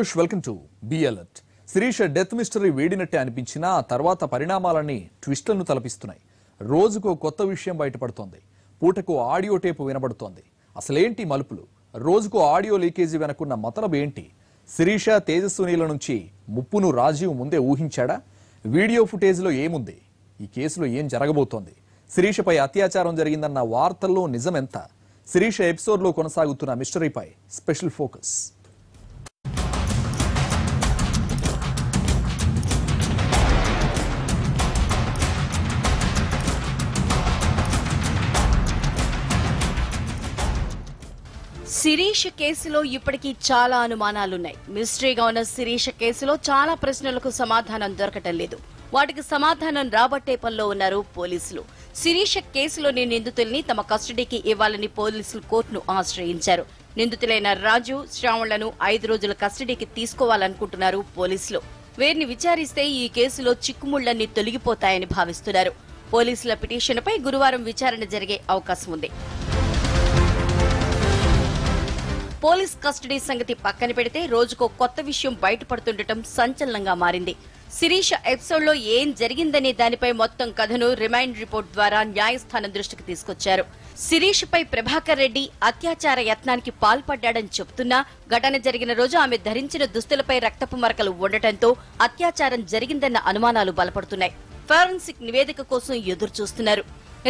Welcome to be alert Sirisha death mystery వేడినట్టే అనిపించినా తర్వాత పరిణామాలన్నీ ట్విస్ట్లను తలపిస్తున్నాయి. రోజుకో కొత్త విషయం బయటపడుతోంది. పూటకు ఆడియో టేపు వినబడుతోంది. అసలేంటి మలుపులు? రోజుకో ఆడియో లీకేజీ వెనకున్న మతలబు ఏంటి? శిరీష తేజస్వినిల నుంచి ముప్పును రాజీవ్ ముందే ఊహించాడా? వీడియో ఫుటేజ్లో ఏముంది? ఈ కేసులో ఏం జరగబోతోంది? శిరీషపై అత్యాచారం జరిగిందన్న వార్తల్లో నిజమెంత? శిరీష ఎపిసోడ్లో కొనసాగుతున్న మిస్టరీపై స్పెషల్ ఫోకస్. శిరీష్ కేసులో ఇప్పటికీ చాలా అనుమానాలున్నాయి. మిస్టరీగా ఉన్న శిరీష కేసులో చాలా ప్రశ్నలకు సమాధానం దొరకటం లేదు. వాటికి సమాధానం రాబట్టే పనిలో ఉన్నారు పోలీసులు. శిరీష కేసులోని నిందితుల్ని తమ కస్టడీకి ఇవ్వాలని పోలీసులు కోర్టును ఆశ్రయించారు. నిందితులైన రాజు శ్రావణ్లను ఐదు రోజుల కస్టడీకి తీసుకోవాలనుకుంటున్నారు పోలీసులు. వీరిని విచారిస్తే ఈ కేసులో చిక్కుముళ్ళన్నీ తొలగిపోతాయని భావిస్తున్నారు. పోలీసుల పిటిషన్పై గురువారం విచారణ జరిగే అవకాశం ఉంది పోలీస్ కస్టడీ సంగతి పక్కన పెడితే రోజుకో కొత్త విషయం బయటపడుతుండటం సంచలనంగా మారింది. శిరీష ఎపిసోడ్లో ఏం జరిగిందనే దానిపై మొత్తం కథను రిమైండ్ రిపోర్ట్ ద్వారా న్యాయస్థానం దృష్టికి తీసుకొచ్చారు. శిరీష్ పై ప్రభాకర్ రెడ్డి అత్యాచార యత్నానికి పాల్పడ్డాడని చెబుతున్నా ఘటన జరిగిన రోజు ఆమె ధరించిన దుస్తులపై రక్తపు మరకలు ఉండటంతో అత్యాచారం జరిగిందన్న అనుమానాలు బలపడుతున్నాయి. ఫారెన్సిక్ నివేదిక కోసం ఎదురు చూస్తున్నారు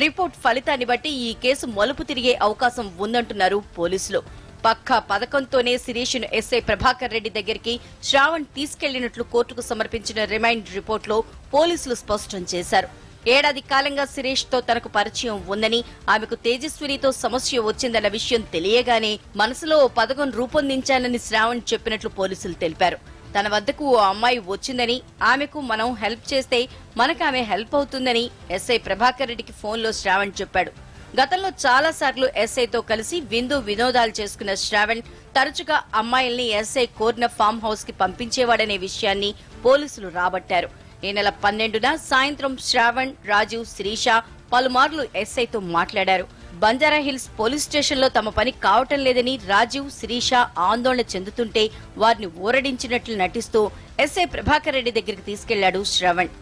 రిపోర్ట్ ఫలితాన్ని బట్టి ఈ కేసు మలుపు తిరిగే అవకాశం ఉందంటున్నారు పోలీసులు. పక్కా పథకంతోనే శిరీష్ను ఎస్ఐ ప్రభాకర్ రెడ్డి దగ్గరికి శ్రావణ్ తీసుకెళ్ళినట్లు కోర్టుకు సమర్పించిన రిమైండ్ రిపోర్టులో పోలీసులు స్పష్టం చేశారు. ఏడాది కాలంగా శిరీష్తో తనకు పరిచయం ఉందని ఆమెకు తేజస్వినితో సమస్య వచ్చిందన్న విషయం తెలియగానే మనసులో ఓ పథకం రూపొందించానని శ్రావణ్ చెప్పినట్లు పోలీసులు తెలిపారు. తన వద్దకు ఓ అమ్మాయి వచ్చిందని ఆమెకు మనం హెల్ప్ చేస్తే మనకు ఆమె హెల్ప్ అవుతుందని ఎస్ఐ ప్రభాకర్ రెడ్డికి ఫోన్లో శ్రావణ్ చెప్పాడు. గతంలో చాలా సార్లు ఎస్ఐతో కలిసి విందు వినోదాలు చేసుకున్న శ్రావణ్ తరచుగా అమ్మాయిల్ని ఎస్ఐ కోరిన ఫామ్ హౌస్కి పంపించేవాడనే విషయాన్ని పోలీసులు రాబట్టారు. ఈ నెల పన్నెండున సాయంత్రం శ్రావణ్ రాజీవ్ శిరీష పలుమార్లు ఎస్ఐతో మాట్లాడారు. బంజారా హిల్స్ పోలీస్ స్టేషన్లో తమ పని కావటం లేదని రాజీవ్ శిరీష ఆందోళన చెందుతుంటే వారిని ఊరడించినట్లు నటిస్తూ ఎస్ఐ ప్రభాకర్ రెడ్డి దగ్గరికి తీసుకెళ్ళాడు శ్రవణ్.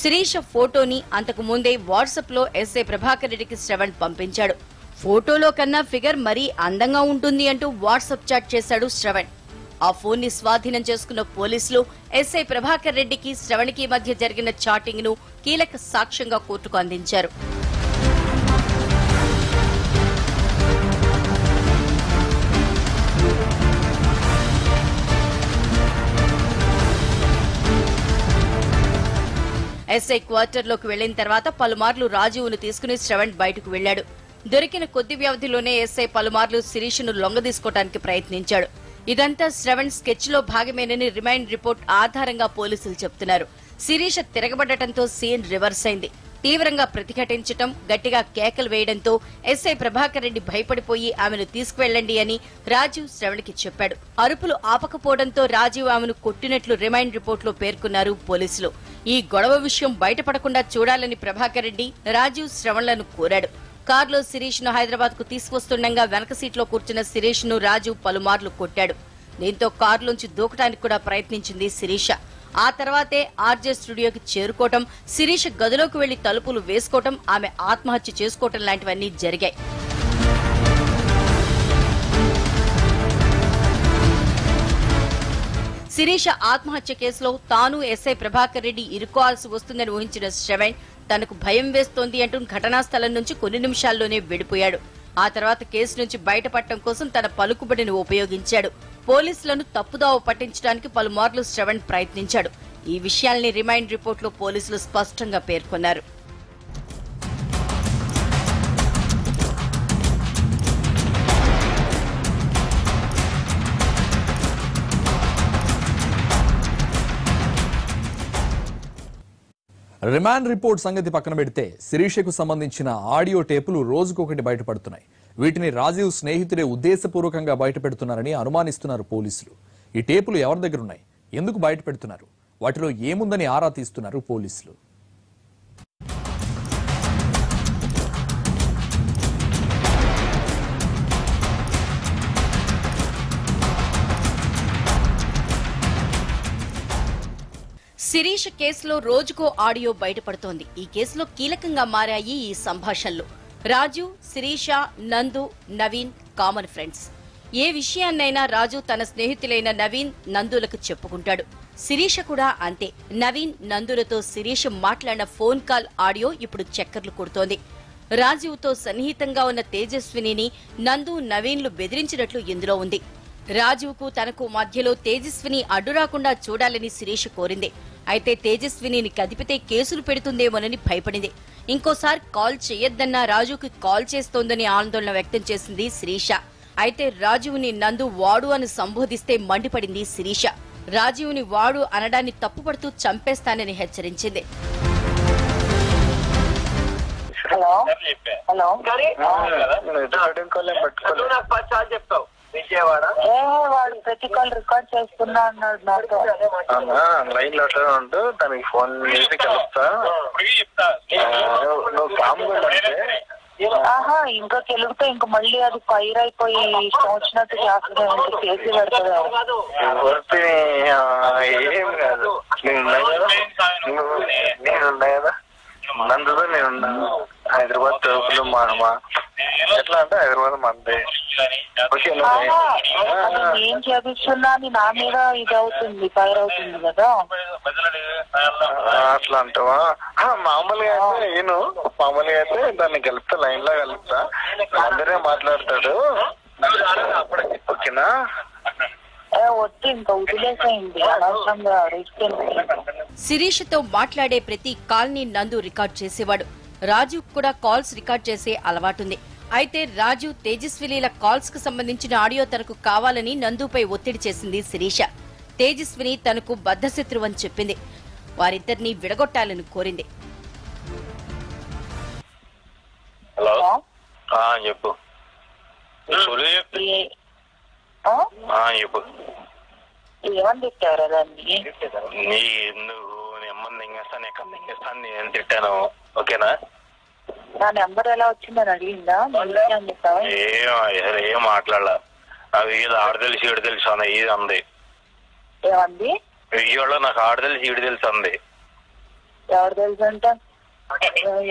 శిరీష ఫోటోని అంతకు ముందే వాట్సాప్లో ఎస్ఐ ప్రభాకర్ రెడ్డికి శ్రవణ్ పంపించాడు. ఫోటోలో కన్నా ఫిగర్ మరీ అందంగా ఉంటుంది అంటూ వాట్సాప్ చాట్ చేశాడు శ్రవణ్. ఆ ఫోన్ని స్వాధీనం చేసుకున్న పోలీసులు ఎస్ఐ ప్రభాకర్ రెడ్డికి శ్రవణ్కి మధ్య జరిగిన చాటింగ్ను కీలక సాక్ష్యంగా కోర్టుకు అందించారు. ఎస్ఐ క్వార్టర్లోకి వెళ్ళిన తర్వాత పలుమార్లు రాజీవ్ను తీసుకుని శ్రవణ్ బయటకు వెళ్ళాడు దొరికిన కొద్ది వ్యవధిలోనే ఎస్ఐ పలుమార్లు శిరీష్ను లొంగదీసుకోవడానికి ప్రయత్నించాడు. ఇదంతా శ్రవణ్ స్కెచ్లో భాగమేనని రిమైండ్ రిపోర్ట్ ఆధారంగా పోలీసులు చెబుతున్నారు శిరీష తిరగబడటంతో సీన్ రివర్స్ అయింది. తీవ్రంగా ప్రతిఘటించటం గట్టిగా కేకలు వేయడంతో ఎస్ఐ ప్రభాకర్ రెడ్డి భయపడిపోయి ఆమెను తీసుకువెళ్ళండి అని రాజీవ్ శ్రవణ్కి చెప్పాడు. అరుపులు ఆపకపోవడంతో రాజీవ్ ఆమెను కొట్టినట్లు రిమైండ్ రిపోర్టులో పేర్కొన్నారు పోలీసులు. ఈ గొడవ విషయం బయటపడకుండా చూడాలని ప్రభాకర్ రెడ్డి రాజీవ్ శ్రవణ్లను కోరాడు. కారులో శిరీష్ను హైదరాబాద్కు తీసుకొస్తుండగా వెనక సీట్లో కూర్చున్న శిరీష్ను రాజు పలుమార్లు కొట్టాడు. దీంతో కారులోంచి దూకటానికి కూడా ప్రయత్నించింది శిరీష. ఆ తర్వాతే ఆర్జే స్టూడియోకి చేరుకోవటం శిరీష్ గదిలోకి వెళ్ళి తలుపులు వేసుకోవటం ఆమె ఆత్మహత్య చేసుకోవటం లాంటివన్నీ జరిగాయి. శిరీష ఆత్మహత్య కేసులో తాను ఎస్ఐ ప్రభాకర్ రెడ్డి ఇరుకోవాల్సి వస్తుందని ఊహించిన శ్రవణ్ తనకు భయం వేస్తోంది అంటూ ఘటనా స్థలం నుంచి కొన్ని నిమిషాల్లోనే వెడిపోయాడు. ఆ తర్వాత కేసు నుంచి బయటపడటం కోసం తన పలుకుబడిని ఉపయోగించాడు. పోలీసులను తప్పుదావ పట్టించడానికి పలుమార్లు శ్రవణ్ ప్రయత్నించాడు. ఈ విషయాల్ని రిమైండ్ రిపోర్ట్లో పోలీసులు స్పష్టంగా పేర్కొన్నారు. రిమాండ్ రిపోర్ట్ సంగతి పక్కన పెడితే శిరీషకు సంబంధించిన ఆడియో టేపులు రోజుకొకటి బయటపడుతున్నాయి. వీటిని రాజీవ్ స్నేహితుడే ఉద్దేశపూర్వకంగా బయటపెడుతున్నారని అనుమానిస్తున్నారు పోలీసులు. ఈ టేపులు ఎవరి దగ్గర ఉన్నాయి ఎందుకు బయటపెడుతున్నారు? వాటిలో ఏముందని ఆరా తీస్తున్నారు పోలీసులు? శిరీష్ కేసులో రోజుకో ఆడియో బయటపడుతోంది. ఈ కేసులో కీలకంగా మారాయి ఈ సంభాషణలు. Raju Sirisha Nandu Naveen common friends. ఏ విషయాన్నైనా రాజు తన స్నేహితులైన నవీన్ నందులకు చెప్పుకుంటాడు. శిరీష కూడా అంతే. నవీన్ నందులతో శిరీష మాట్లాడిన ఫోన్ కాల్ ఆడియో ఇప్పుడు చక్కర్లు కొడుతోంది. రాజీవ్తో సన్నిహితంగా ఉన్న తేజస్వినిని నందు నవీన్లు బెదిరించినట్లు ఇందులో ఉంది. రాజీవ్కు తనకు మధ్యలో తేజస్విని అడ్డు రాకుండా చూడాలని శిరీష కోరింది. అయితే తేజస్వినిని కదిపితే కేసులు పెడుతుందేమోనని భయపడింది. ఇంకోసారి కాల్ చేయొద్దన్న రాజుకి కాల్ చేస్తోందని ఆందోళన వ్యక్తం చేసింది శిరీష. అయితే రాజువుని నందు వాడు అని సంబోధిస్తే మండిపడింది శిరీష. రాజీవ్ని వాడు అనడాన్ని తప్పుపడుతూ చంపేస్తానని హెచ్చరించింది. హలో. హలో. విజయవాడ? వాడు ప్రతి కాల్ రికార్డ్ చేస్తున్నా అన్నాడు నాతో. లైన్లో అట్లా ఉంటూ దానికి ఫోన్ చేసి ఆ, నువ్వు- కామ్గా ఆహా ఇంకా తెలుగుతో ఇంకా మళ్ళీ అది ఫైర్ అయిపోయి వచ్చినట్టు చేస్తుంది ఇంకా చేసి ఎవరితో ఏం కాదు. నేను ఉన్నా కదా. నేను నందుతో నేను ఉన్నా హైదరాబాద్ తోపులు మా ఎట్లా అంటే హైదరాబాద్ మంది. ఓకే ఆహా అది నేను చేపిస్తున్నా అని నా మీద ఇది అవుతుంది ఫైర్ అవుతుంది కదా. అట్లా అంటావా? ఆ, మామూలుగా అయితే నేను మామూలుగా అయితే దాన్ని కలుపుతా లైన్లో కలుపుతా. అందరే మాట్లాడతాడు ఓకేనా? ఏ వద్దు ఇంకా వదిలేసేయండి. అనవసరంగా రిస్క్ ఎందుకు? శిరీషతో మాట్లాడే ప్రతి కాల్ని నందు రికార్డ్ చేసేవాడు. రాజు కూడా కాల్స్ రికార్డ్ చేసే అలవాటుంది. అయితే రాజు తేజస్విలీల కాల్స్కు సంబంధించిన ఆడియో తనకు కావాలని నందుపై ఒత్తిడి చేసింది శిరీష. తేజస్విని తనకు బద్ధశత్రువు అని చెప్పింది. వారిద్దరిని విడగొట్టాలని కోరింది. హలో? హలో? ఆ, చెప్పు. ఏమని తిట్టారు దాన్ని? ఎందుకు? అమ్మని దింగేస్తాను ఎక్కడ దింగేస్తాను నేను తిట్టాను. ఓకేనా? నా నెంబర్ ఎలా వచ్చిందని అడిగిందా? ఏం అసలు ఏం మాట్లాడాల. నాకు ఏది ఆడ తెలిసి ఈడు తెలుసు అన్న ఇది అంది. ఏమంది? ఇవాళ నాకు ఆడ తెలిసి ఈడు తెలుసు అంది. ఎవరు తెలుసు అంట?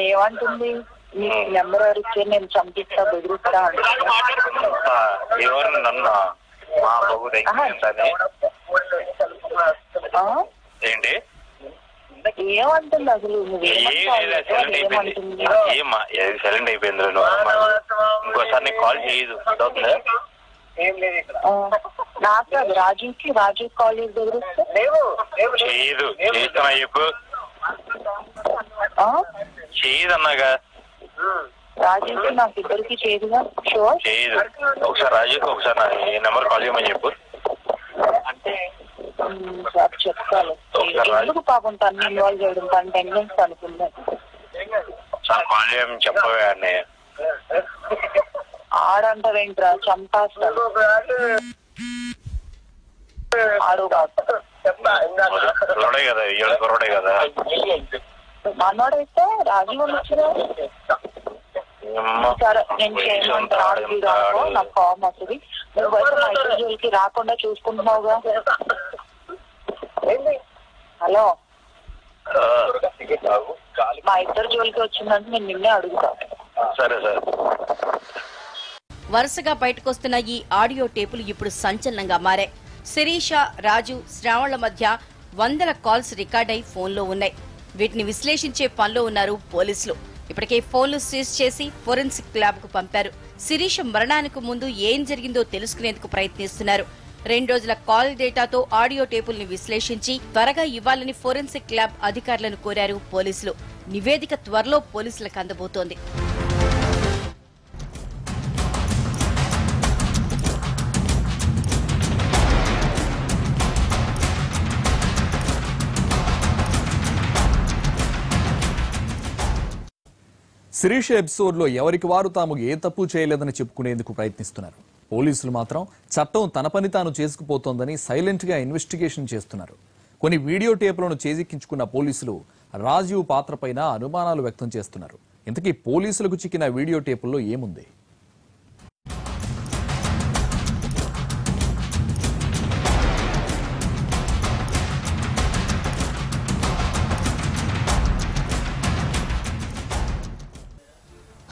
ఏమంటుంది? నీకు నెంబర్ ఎవరు ఇచ్చారు నేను చంపిస్తా బెదిరిస్తా. ఆ, ఎవరు నన్ను? మా బాబు? ఏంటి? ఏమంటుంది అసలు? నువ్వు ఏం లేదు సైలెంట్ అయిపోయింది. ఇంకోసారి నీకు కాల్ చేయదు. అవుతుందా ఏం లేదు ఇక్కడ. ఆ, నాకు కాదు రాజుకి రాజు కాలేజ్ దగ్గర చేయదు. చేస్తున్నా చెప్పు. ఆ? చేయదు అన్నాగా రాజుకి నాకు ఇద్దరికి చేయదుగా? షూర్ చేయదు. ఒకసారి రాజుకి ఒకసారి నా ఈ నెంబర్ కాల్ చేయమని చెప్పు. సార్ చెప్తాను. ఎందుకు పాపం తను ఇన్వాల్వ్ చేయడం? తన టెన్షన్స్ అనుకున్నాను ఒకసారి కాల్ చేయమని చెప్పవే ఆడంటావేంట్రా? చంపేస్తాను. ఆడు కాదు. చెప్తా ఇందాక కుర్రోడే కదా ఏడు కుర్రోడే కదా. మనోడైతే రాజీవ్ వచ్చినా అమ్మ. సరే నేను చేయమంటాను. ఆడికి రాకో నాకు కామ్ వస్తుంది. నువ్వైతే మా రాకుండా చూసుకుంటున్నావుగా. హలో. మా ఇద్దరు జోలికి వచ్చిందంటే నేను నిన్నే అడుగుతా. సరే సరే. వరుసగా బయటకొస్తున్న ఈ ఆడియో టేపులు ఇప్పుడు సంచలనంగా మారాయి శిరీష రాజు శ్రావణ్ల మధ్య వందల కాల్స్ రికార్డ్ అయి ఫోన్లో ఉన్నాయి. వీటిని విశ్లేషించే పనిలో ఉన్నారు పోలీసులు. ఇప్పటికే ఫోన్లు సీజ్ చేసి ఫోరెన్సిక్ ల్యాబ్కు పంపారు. శిరీష మరణానికి ముందు ఏం జరిగిందో తెలుసుకునేందుకు ప్రయత్నిస్తున్నారు. రెండు రోజుల కాల్ డేటాతో ఆడియో టేపుల్ని విశ్లేషించి త్వరగా ఇవ్వాలని ఫోరెన్సిక్ ల్యాబ్ అధికారులను కోరారు పోలీసులు. నివేదిక త్వరలో పోలీసులకు అందబోతోంది. శిరీష ఎపిసోడ్లో ఎవరికి వారు తాము ఏ తప్పు చేయలేదని చెప్పుకునేందుకు ప్రయత్నిస్తున్నారు? పోలీసులు మాత్రం చట్టం తన పని తాను చేసుకుపోతోందని సైలెంట్గా ఇన్వెస్టిగేషన్ చేస్తున్నారు. కొన్ని వీడియో టేపులను చేజిక్కించుకున్న పోలీసులు రాజీవ్ పాత్రపైన అనుమానాలు వ్యక్తం చేస్తున్నారు. ఇంతకీ పోలీసులకు చిక్కిన వీడియో టేపుల్లో ఏముంది?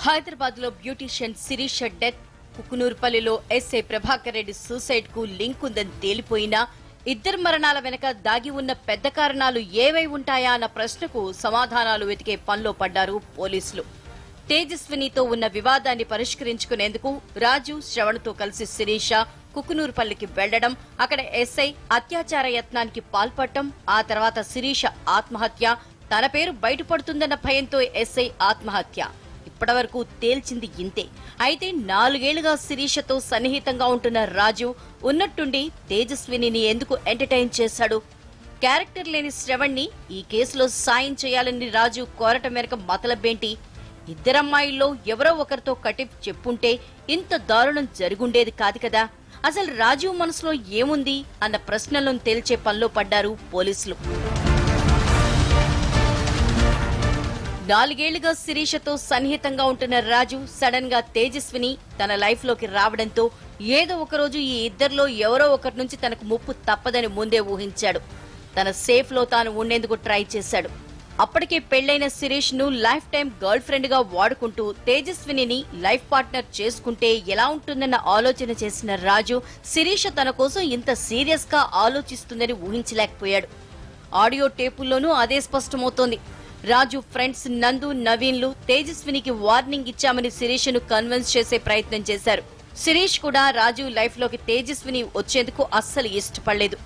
హైదరాబాద్లో బ్యూటీషియన్ శిరీష డెత్ కుకునూర్పల్లిలో ఎస్ఐ ప్రభాకర్ రెడ్డి సూసైడ్కు లింక్ ఉందని తేలిపోయినా ఇద్దరు మరణాల వెనక దాగి ఉన్న పెద్ద కారణాలు ఏవై ఉంటాయా అన్న ప్రశ్నకు సమాధానాలు వెతికే పనిలో పడ్డారు పోలీసులు. తేజస్వినితో ఉన్న వివాదాన్ని పరిష్కరించుకునేందుకు రాజు శ్రవణ్తో కలిసి శిరీష కుకునూరుపల్లికి వెళ్ళడం అక్కడ ఎస్ఐ అత్యాచార యత్నానికి పాల్పడటం ఆ తర్వాత శిరీష ఆత్మహత్య తన పేరు బయటపడుతుందన్న భయంతో ఎస్ఐ ఆత్మహత్య. ఇప్పటివరకు తేల్చింది ఇంతే. అయితే నాలుగేళ్ళుగా శిరీషతో సన్నిహితంగా ఉంటున్న రాజు ఉన్నట్టుండి తేజస్విని ఎందుకు ఎంటర్టైన్ చేశాడు? క్యారెక్టర్ లేని శ్రవణ్ణి ఈ కేసులో సాయం చేయాలని రాజు కోరట మేరకు మతలబ్బేంటి ఇద్దరమ్మాయిల్లో ఎవరో ఒకరితో కటిఫ్ చెప్పుంటే ఇంత దారుణం జరుగుండేది కాదు కదా. అసలు రాజు మనసులో ఏముంది? అన్న ప్రశ్నలను తేల్చే పనిలో పడ్డారు పోలీసులు. నాలుగేళ్ళుగా శిరీషతో సన్నిహితంగా ఉంటున్న రాజు సడన్గా తేజస్విని తన లైఫ్లోకి రావడంతో ఏదో ఒకరోజు ఈ ఇద్దరిలో ఎవరో ఒకరి నుంచి తనకు ముప్పు తప్పదని ముందే ఊహించాడు. తన సేఫ్లో తాను ఉండేందుకు ట్రై చేశాడు. అప్పటికే పెళ్ళైన శిరీష్ను లైఫ్ టైం గర్ల్ ఫ్రెండ్గా వాడుకుంటూ తేజస్వినిని లైఫ్ పార్ట్నర్ చేసుకుంటే ఎలా ఉంటుందన్న ఆలోచన చేసిన రాజు శిరీష తన కోసం ఇంత సీరియస్గా ఆలోచిస్తుందని ఊహించలేకపోయాడు. ఆడియో టేపుల్లోనూ అదే స్పష్టమవుతోంది. రాజు ఫ్రెండ్స్ నందు నవీన్లు తేజస్వినికి వార్నింగ్ ఇచ్చామని శిరీష్ను కన్విన్స్ చేసే ప్రయత్నం చేశారు. శిరీష్ కూడా రాజు లైఫ్లోకి తేజస్విని వచ్చేందుకు అస్సలు ఇష్టపడలేదు.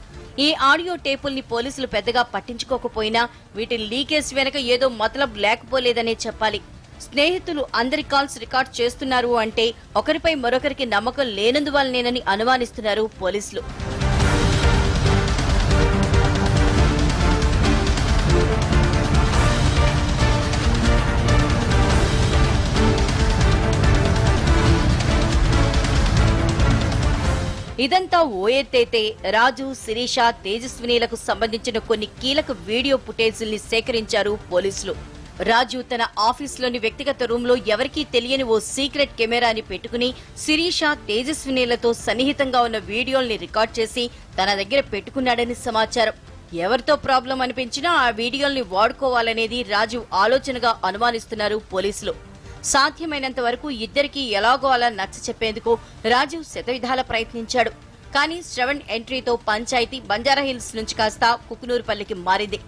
ఈ ఆడియో టేపుల్ని పోలీసులు పెద్దగా పట్టించుకోకపోయినా వీటి లీకేజ్ వెనక ఏదో మతలబ్ లేకపోలేదనే చెప్పాలి. స్నేహితులు అందరి కాల్స్ రికార్డ్ చేస్తున్నారు అంటే ఒకరిపై మరొకరికి నమ్మకం లేనందువల్లనేనని అనుమానిస్తున్నారు పోలీసులు. ఇదంతా ఓ ఎత్తైతే రాజు శిరీష తేజస్వినీలకు సంబంధించిన కొన్ని కీలక వీడియో ఫుటేజీల్ని సేకరించారు పోలీసులు. రాజు తన ఆఫీసులోని వ్యక్తిగత రూంలో ఎవరికీ తెలియని ఓ సీక్రెట్ కెమెరాని పెట్టుకుని శిరీష తేజస్వినీలతో సన్నిహితంగా ఉన్న వీడియోల్ని రికార్డ్ చేసి తన దగ్గర పెట్టుకున్నాడని సమాచారం. ఎవరితో ప్రాబ్లం అనిపించినా ఆ వీడియోల్ని వాడుకోవాలనేది రాజు ఆలోచనగా అనుమానిస్తున్నారు పోలీసులు. సాధ్యమైనంత వరకు ఇద్దరికీ ఎలాగో అలా నచ్చ చెప్పేందుకు రాజు శతవిధాల ప్రయత్నించాడు. కానీ శ్రవణ్ ఎంట్రీతో పంచాయతీ బంజారాహిల్స్ నుంచి కాస్త కుకునూరుపల్లికి మారింది.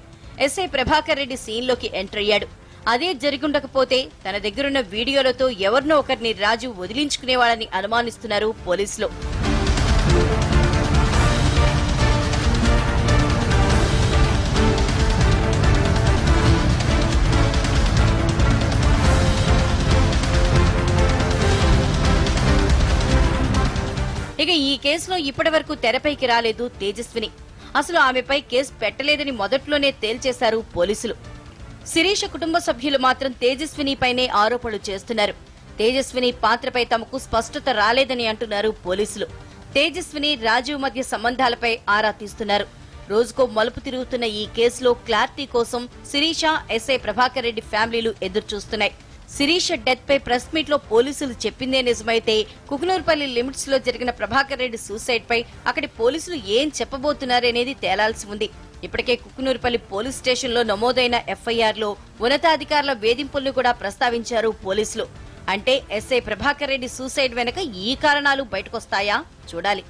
ఎస్ఐ ప్రభాకర్ రెడ్డి సీన్లోకి ఎంటర్ అయ్యాడు. అదే జరిగుండకపోతే తన దగ్గరున్న వీడియోలతో ఎవరినో ఒకరిని రాజు వదిలించుకునేవాడని అనుమానిస్తున్నారు పోలీసులు. ఇక ఈ కేసులో ఇప్పటివరకు తెరపైకి రాలేదు తేజస్విని. అసలు ఆమెపై కేసు పెట్టలేదని మొదట్లోనే తేల్చేశారు పోలీసులు. శిరీష కుటుంబ సభ్యులు మాత్రం తేజస్వినిపైనే ఆరోపణలు చేస్తున్నారు. తేజస్విని పాత్రపై తమకు స్పష్టత రాలేదని అంటున్నారు పోలీసులు. తేజస్విని రాజీవ్ మధ్య సంబంధాలపై ఆరా తీస్తున్నారు. రోజుకో మలుపు తిరుగుతున్న ఈ కేసులో క్లారిటీ కోసం శిరీష ఎస్ఐ ప్రభాకర్ రెడ్డి ఫ్యామిలీలు ఎదురుచూస్తున్నాయి. శిరీష డెత్ పై ప్రెస్ మీట్లో పోలీసులు చెప్పిందే నిజమైతే కుకునూరుపల్లి లిమిట్స్లో జరిగిన ప్రభాకర్ రెడ్డి సూసైడ్ పై అక్కడి పోలీసులు ఏం చెప్పబోతున్నారనేది తేలాల్సి ఉంది. ఇప్పటికే కుక్కునూరుపల్లి పోలీస్ స్టేషన్లో నమోదైన ఎఫ్ఐఆర్లో ఉన్నతాధికారుల వేధింపులను కూడా ప్రస్తావించారు పోలీసులు. అంటే ఎస్ఐ ప్రభాకర్ రెడ్డి సూసైడ్ వెనక ఈ కారణాలు బయటకొస్తాయా? చూడాలి.